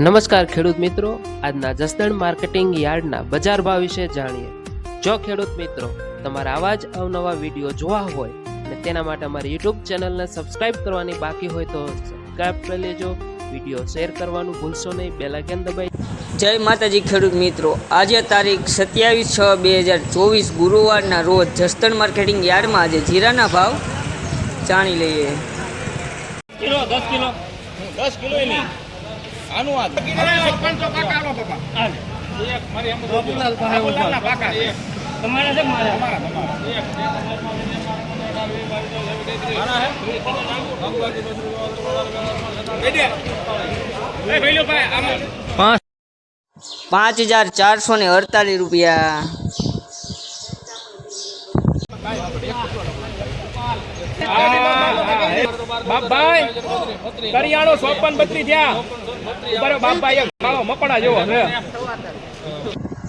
નમસ્કાર ખેડૂત મિત્રો. આજના જસદણ માર્કેટિંગ યાર્ડના બજાર ભાવ વિશે જાણીએ. જો ખેડૂત મિત્રો તમારા આવા જ અવનવા વીડિયો જોવા હોય અને તેના માટે અમારી યુટ્યુબ ચેનલને સબસ્ક્રાઇબ કરવાની બાકી હોય તો સબસ્ક્રાઇબ કરી લેજો. વીડિયો શેર કરવાનું ભૂલશો નહીં. બેલાઇકન દબાઈ જય માતાજી ખેડૂત મિત્રો. આજે તારીખ સત્યાવીસ છ બે હજાર ચોવીસ ગુરુવારના રોજ જસદણ માર્કેટિંગ યાર્ડમાં આજે જીરાના ભાવ જાણી લઈએ. કિલો દસ કિલો. દસ કિલો એની. આનું આ બાપા. એક મારી એમ તમારા છે મારા? તમારા એક પાંચ હજાર ચારસો ને અડતાલીસ રૂપિયા. કરિયાણો ચોપન બત્રી થયા.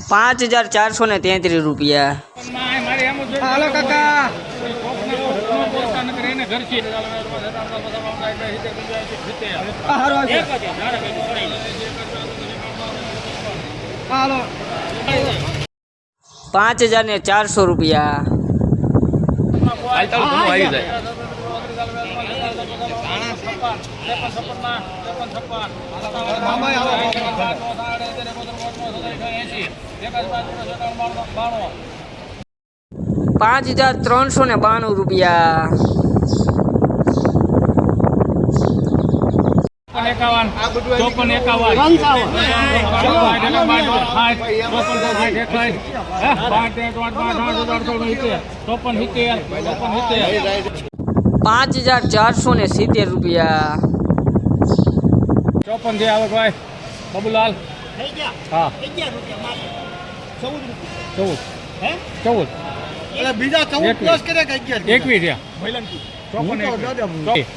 પાંચ હજાર ચારસો ને તેત્રીસ રૂપિયા. પાંચ હજાર ને ચારસો રૂપિયા. પાંચ હજાર ત્રણસો ને બાણું રૂપિયા ચોપન એકાવન ચોપન સિત્તેર પાંચ હજાર ચારસો ને સિત્તેર રૂપિયા. ચોપનથી આવે ભાઈ. બાબુલાલ. હા. ચૌદ ચૌદ. બીજા ચૌદ એકવીસ. પ્લસ કરે કે અગિયાર એકવીસ થયા ચોપન એકવીસ.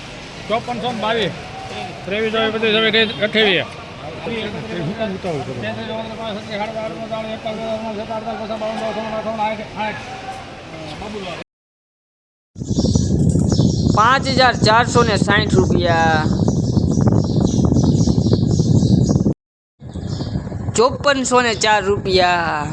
ચોપન સો ને બાવીસ. ત્રેવીસ ચોવીસ પચીસ છવ્વીસ અઠ્યાવીસ પાંચ હજાર ચારસો ને સાઠ રૂપિયા. ચોપનસો ને ચાર રૂપિયા.